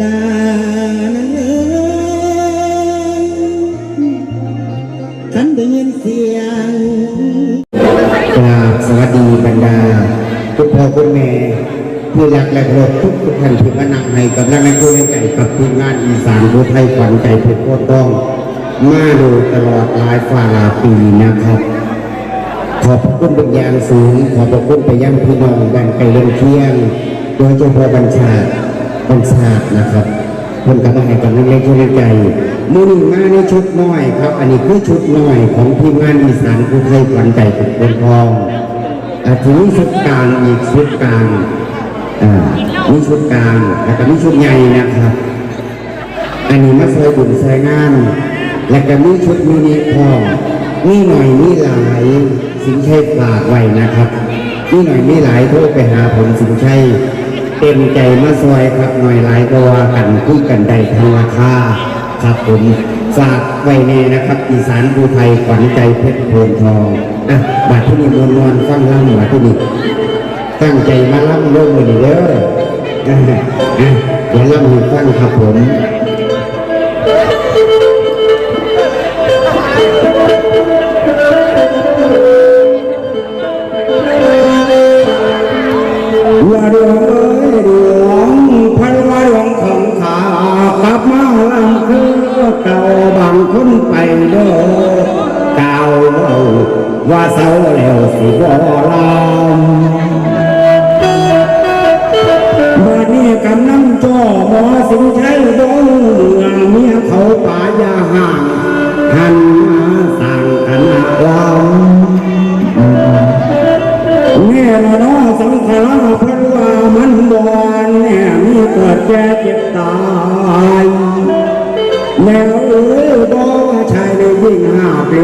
ลานั้นเอ้ยฉันได้ยินเสียงกราบสวัสดีบรรดาคุณพ่อคุณแม่ที่รักและเคารพทุกทุกท่านที่มานั่งให้กำลังใจใจกับทีมงานอีสานผู้ไทยขวัญใจเพชรโคตรต้อง มาดูตลอดหลายฝ่าปีนะครับ ขอบพระคุณเป็นอย่างสูง ขอบพระคุณไปยังพี่น้องแบ่งไกลเล่นเที่ยง โดยเฉพาะบัญชา บัญชานะครับเพิ่นกำลังให้กำลังเล่นช่วยใจมือหนึ่งมาในชุดน้อยครับ อันนี้คือชุดน้อยของทีมงานอีสานผู้ไทยขวัญใจเพชรโคตรทองอาทีนี้ชุดกลางอีกชุดกลางอ่ามีชุดกลางแล้วก็มีชุดใหญ่นะครับ อันนี้มาใส่บุญใส่งานแล้วก็มีชุดมินิพอมมีหน่อยมีหลายสินชัยฝากไว้นะครับมีหน่อยมีหลายโทรไปหาผมสินชัย เต็มใจมาซอยครับหน่อยหลายตัวกันคุยกันได้ทางราคาครับผมฝากไว้แน่นะครับ อีสานภูไทยขวัญใจเพชรโพนทองอะบัดที่นี่มวนวนๆฟังล่ำบัดที่นี่ตั้งใจมาล่ำลงเลยเด้อะเดี๋ยวล่ำให้ฟังครับผมว่าดวงเอ้ยว ว่าเศร้าแล้วสิบ่ลำบัดนี้กำนังจ่อหมอสิงชัยดงเมียเขาป่ายาห่างหัน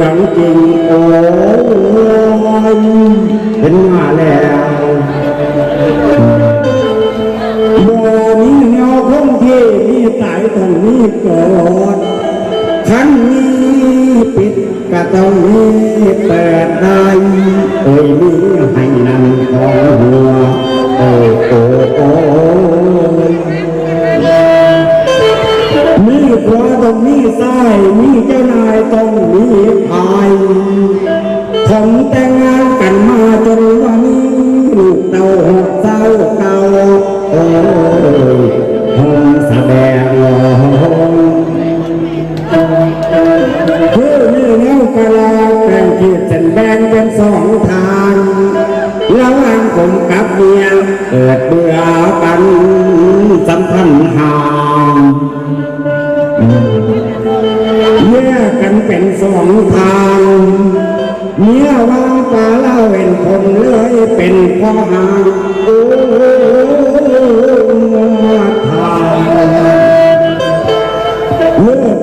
หาเปลืองจริงโอ้ยเป็นมาแล้วบ่มีเงาคงที่มีตายต้องมีเกิดขันนี้ปิดก็ต้องมีเปิดได้โอ้ยมีให้นั่งของหัว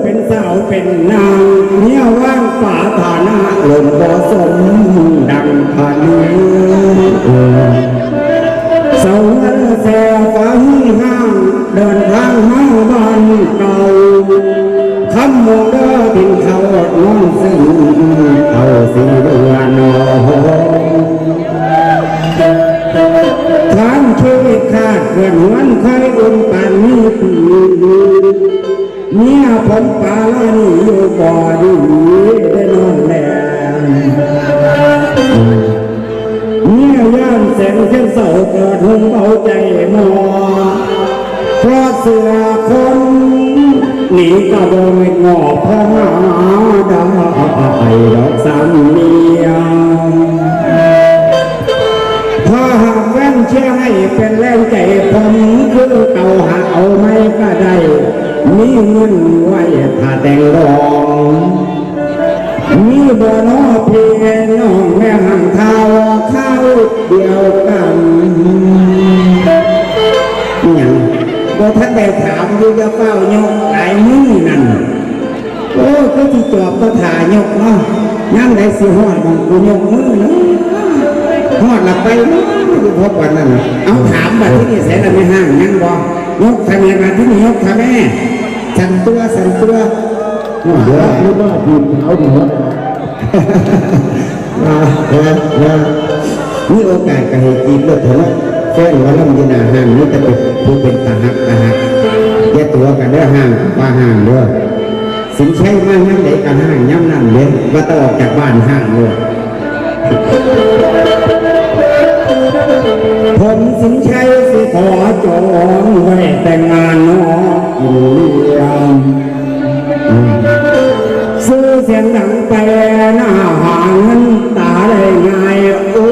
เป็นสาวเป็นนางเมียว่างฝาฐานะหล่นบ่สมดังพันเสาเงินแสฟังห้างเดินทางมาบ้านเก่าคำมองเด้อทินเขาน้องซึ่งเอาสีเดือนนทางชีวิตขาดเกินวั ผมปาลานี่อยู่บ่อดีได้นอนแลงเมียย่านแสงเช่นเสาเกิดหงเบาใจหมอเพราะเสือคนหนีกระโดยงอพ่อาดาไอดอกสามเมียถ้าหากแว่นเชื่อให้เป็นแรงใจผมคือเก่าหา มีเงินไว้ถ้าแต่งรองมีบ่อนอเพียน้องแม่หังเท้าข้าวเดียวกันอหย่างบ่ท่านได้ถามอยู่จะเฝ้ายกหลายมือนั่นโอ้ก็ที่จอบก็ถ่ายกเนาะย่ำได้สิหอดมองกูยกมือเนาะหอดหลับไปเนาะอยู่พบวันนั้นเอาถามบัดที่นี่แสนไม่ห้างยังบ่ยกทำไมบัดที่นี่ยกทำแม่ สั่นตัวสั่นตัวเดี๋ยวรู้ว่าผิดเอาหัวมาเดี๋ยวเดี๋ยวมีโอกาสก็ให้จีบรถเถอะแฟนว่าลำยินาห้างนี่จะเป็นผู้เป็นตาหักตาหักอย่าตัวกันเด้อห่างว่าห่างเด้อสินใช้มาย่ำไหนกันห่างย่ำนั่นเด้อว่าต้องออกจากบ้านห่างเด้อ ผมสินใช้สิขอจองไว้แต่งงานน้องกินเลี้ยงซื้อเสียงดังไปหน้าหาเงินตาได้ง่ายโอ้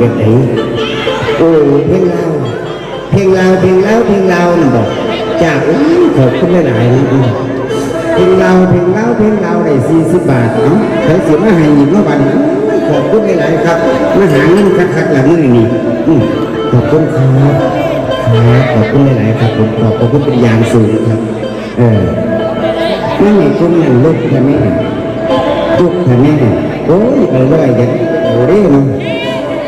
แบบไหนโอ้เพลงเล่าเพลงเล่าเพลงเล่าเพลงเล่าบอกจากอุ๊ยขอบคุณหลายๆนะเพลงเราเพลงเราเพลงเราได้สี่สิบบาทเนาะใครสิมาให้หยิบมาบันขอบคุณหลายๆครับมาหาเงินคักๆหลังมือนี่อืมขอบคุณครับครับขอบคุณหลายๆครับผมขอบคุณเป็นยางสูงครับ เออนั่นไงคุณนั่นลูกท่านแม่ลูกท่านแม่โอ้ยเออเลยเด็กโอ้เด้เน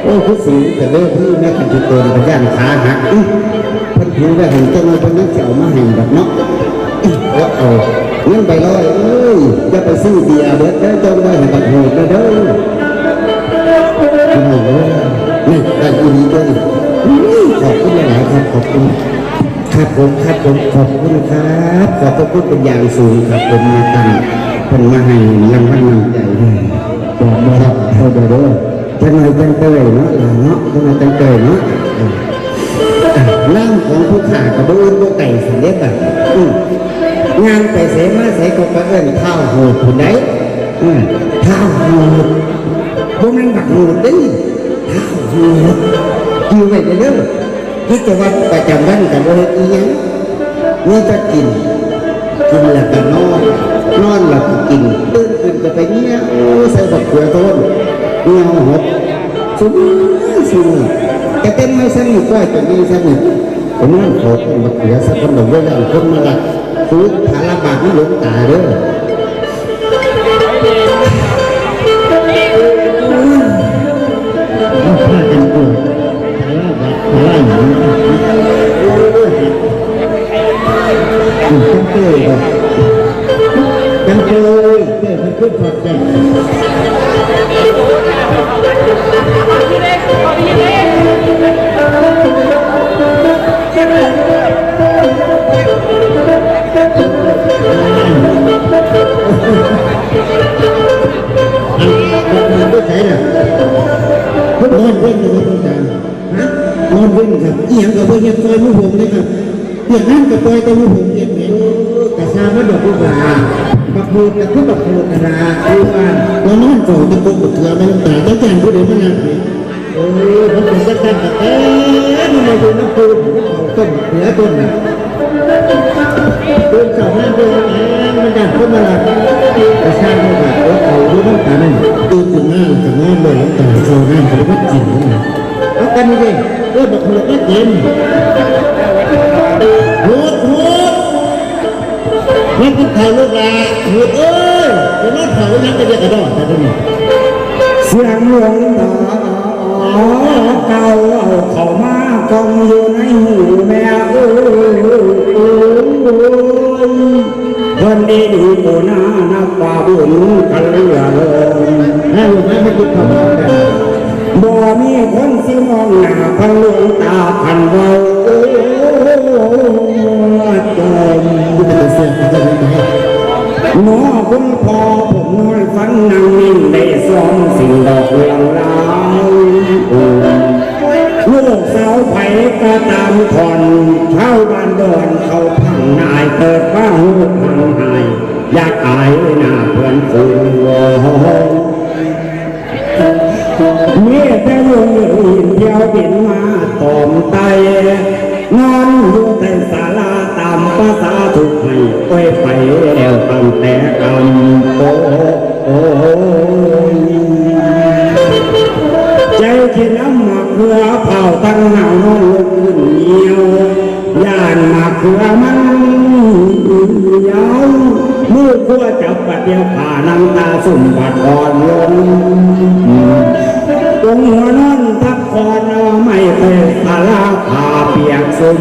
โอ้ผู้สูงแต่เลิกที่แม่กันทุกคนพยานขาหักอื้อเพิ่นถือว่าเห็นเจ้าน้อยเพิ่นนั่งเสียวมาให้แบบเนาะแล้วเอาเงินไปร้อยเอ้ยอย่าไปซื้อเบียร์เบิดเด้อจงไว้ให้บักโหดเด้เด้อโอ้โหนี่ได้อีนี้ด้วยขอบคุณหลายครับขอบคุณครับผมครับผมขอบคุณครับขอบคุณเป็นอย่างสูงครับผมมาตั้งเป็นมาให้รางวัลนำใจด้วยบอกมาครับเอาเด้อเด้อ จังหน่อยจังเตยเนาะเนาะจังหน่อยจังเตยเนาะเออร่างของผู้ขากับบุญบุไก่สิเล็บแบอืมงานไปเสมาเสก็กระเอินเท้าหูผู้ใดเท้าหูดพวกนั้นบักหูดดิเท้าหูอยู่ไว้เด้อกิจวัตรประจำวันกับบริอีหยังนี่จะกินกินแล้วก็นอน นอนแล้วก็กินตื่นขึ้นก็ไปเนี้ยโอ้ใส่บักเขือโทนเงาหดสุดสุดแต่เต้นไม่สนิทก็จะมีสนิทผมนั่งโคตรบักเขือสักคนหนึ่งเรื่องคนมาละซื้อฐานละบาทนี่หลงตาเด้อเอา ขึ้นขอดใจมันก็ใช่น่ะมันนอนเว้นเลยครับอาจารย์ฮะนอนเว้นครับอีหยังกับเพื่อนซอยมือผมเลยครับเพื่อนนั่นกับปล่อยแต่มือผมเย็นไหมแต่ชามันดอกลูกหลาบั กพูดกับคือบักพูดนะนะคือว่าเรานอนเฝ้าตะกุกบักเถื่อไม่ต้องตายแล้วแจ้งผู้ใดมานั่งไหมโอ้ยผมเป็นสักการกับเอ๊ะนี่มาดูน้ำปูนเขาต้นเหนือต้นน่ะต้นสาหน้าต้นแหงมันดันขึ้นมาละแต่ชาติมันแบบว่าเขาดูน้ำตานั่นตื่นขึ้นมากับน้ำเลยน้ำตาเขาน้ำเขาไม่กินนะเอากันนี่ดิเออบักพูดก็กิน เสียงหลวงตาเก่าเอาเข้ามากองอยู่ในหูแม่เอ้ยคนดีดีกูน่านับป่าบุญกันเหลือเลยให้ลูกแม่ไม่คิดเผาแต่บ่มีคนสิมองหน้าพันหลวงตาพันเมาตอมไตนอนอยู่แต่ศาลาตามภาษาถูสุขให้ไว้ไปแล้วตั้งแต่กำโตโอ้ยใจที่น้ำหมักเพื่อเผาตั้งหนาวนอนลุกขึ้นเหนียวย่านหมักเพื่อมันยาวมือขั้วจับปัดเดียวผ่าน้ำตาสุ่มบัดอ่อนลงตรงหัวนอนทับคอนเอาไม่เคยสาลาผ่าเปียกสุ่ม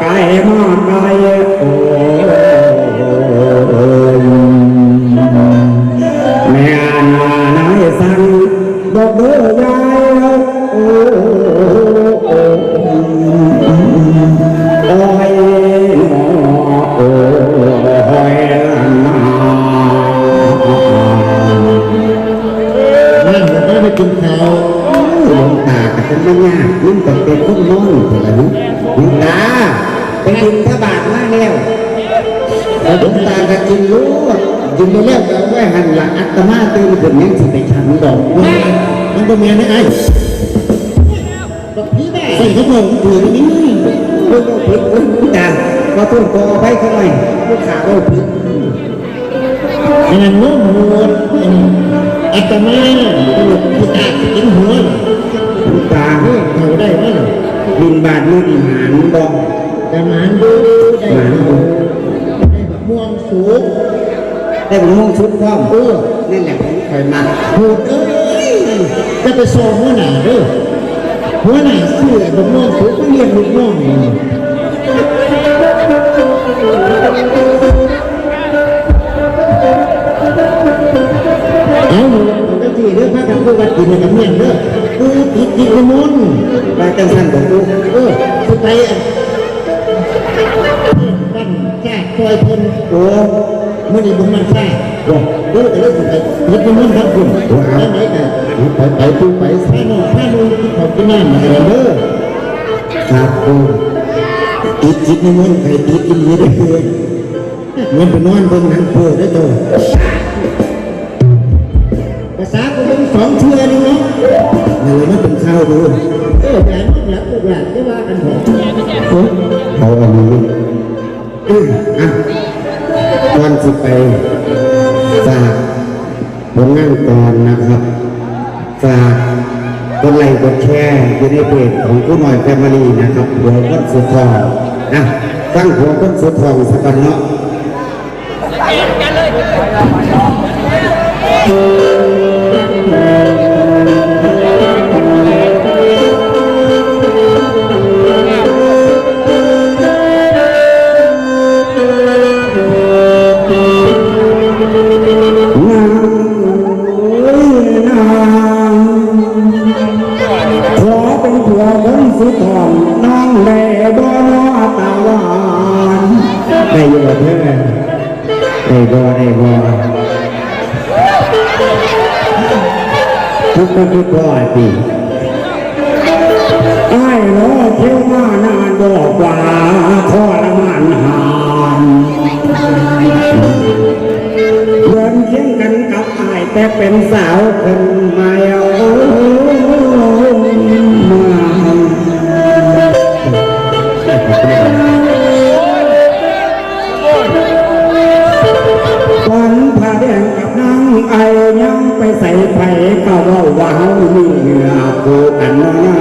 ไก่มาไก่โอ้ งตาก็กินรู้กินไปแล้วก็เอาไว้หันหลังอัตมาตื่นขึ้นยังสิไปฉันดอกว่ามันก็เมียนะไอ้ใส่กระโปรงถือนี่โอ้ยโอ้ยผิดโอ้ยหลวงตาขอโทษขออภัยเขาหน่อยลูกขาโอ้ยผิดไอ้นั่นโน้มหัวอัตมาผู้ตากินหัวหลวงตาเขาได้ไหมบินบาทนู่นอีหานบอกแต่หมันดูได้ได้แบบม่วงสูง ได้ผมม่วงชุดพร้อมเออนั่นแหละผมคอยมาพูดเอ้ยจะไปสอบหัวหน้าเด้อหัวหน้าเสื้อแบบม่วงสูงก็เรียกลูกน้องนี่เอาหนูปกติเด้อพระกันผู้วัดกินกับเมียนเด้อเออติดกินมนต์บาจังสันบอกลูกเออสุดไปอะบ้านแค่คอยคนโอ้ มื่อนี้บุญมันแค่บอกเออแต่เรื่งสุดไปติดกินมนต์ครับคุณได้ไหมกันไปไปปุ๊บไปถ้าหนูถ้าหนูที่เขากินน้ำมาเด้อครับกูติดจิตในมันใครติดอินเดียได้เพื่อนเงินไปนอนเบิ่งหนังเพื่อได้ตัวภาษาก็เป็นสองเชื่อนี่เนาะเลยมันเป็นข้าวดูเออแต่นอกหลักลูกหลานที่ว่ากันเถอะเขาอันนี้อืออะ ก่อนสิไปฝากผลงานก่อนนะครับ ฝากกดไลค์กดแชร์อยู่ในเพจของผู้หน่อยแฟมิลี่นะครับหัวคนสุดทองนะตั้งหัวคนสุดทองสักกันเนาะ ได้อยู่บ่เพื่อนได้บ่ได้บ่ทุกคนทุกคนตีไอ้รอเที่ยวมานานบอกว่าทรมานหามเดินเคียงกันกับอายแต่เป็นสาวคนใหม่าแดงกับนางไอยังไปใส่ไผ่ก็ว่าว้าวมีเหงื่อกูกันนะ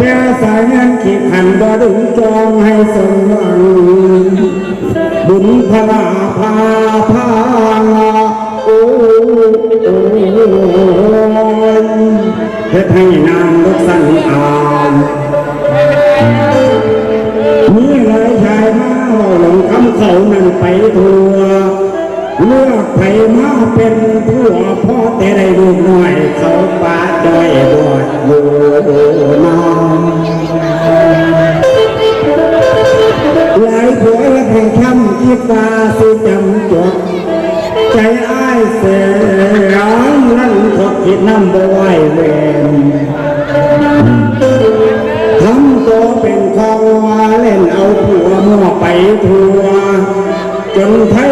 แต่สายงานขีดขันบ่ดึงจองให้สมหวังบุญพลาพาพาโอ้โอ้เฮ็ดให้นามรถสั้นอามมีหลาย คำเขานั้นไปทัวเลือกไผมาเป็นผัวพ่อแต่ได้ลูกน้อย เขาปาดด้อยบอดอยู่นองหลายผัวและแห่งช้ำคิดว่าสิจำจดใจอ้ายเสียงนั่นทดคิดน้ำบ่ไห จน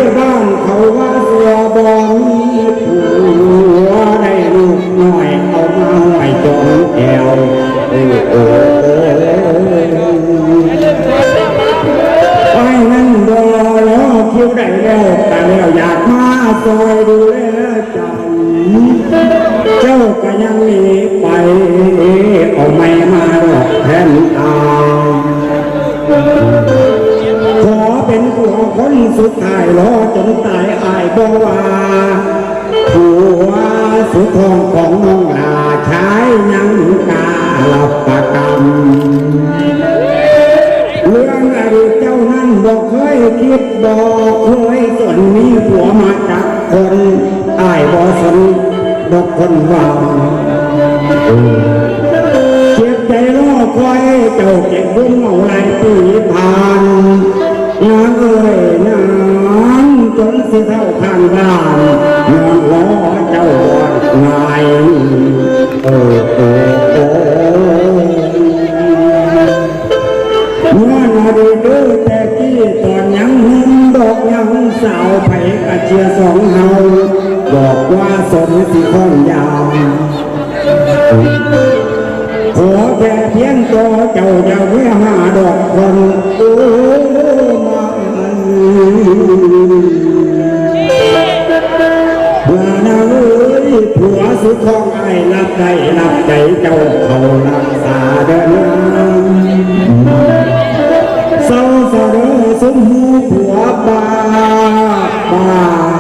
ดบอกเคยส่วนมีผัวมาจากคนอายบอสนดอกคนว่าเจ็บใจรอคอยเจ้าเก็บบุญเอาหลายปีผ่านนานเอ้ยนานจนสิเท่าข้างบ้านนอนรอเจ้าวันงายโอ้โอ้โอ้เสาวไผ่กะเชียสองเฮาบอกว่าสมสิข้องยาวขอแค่เพียงตัวเจ้าอย่าเวียหาดอกคนโอ้มันเมื่อนาเอ้ยผัวสุดท้องไอ้รับใจรับใจเจ้าเขารักษาเดินนเศร้าเศร้าเด้อสมหูผัวบา บ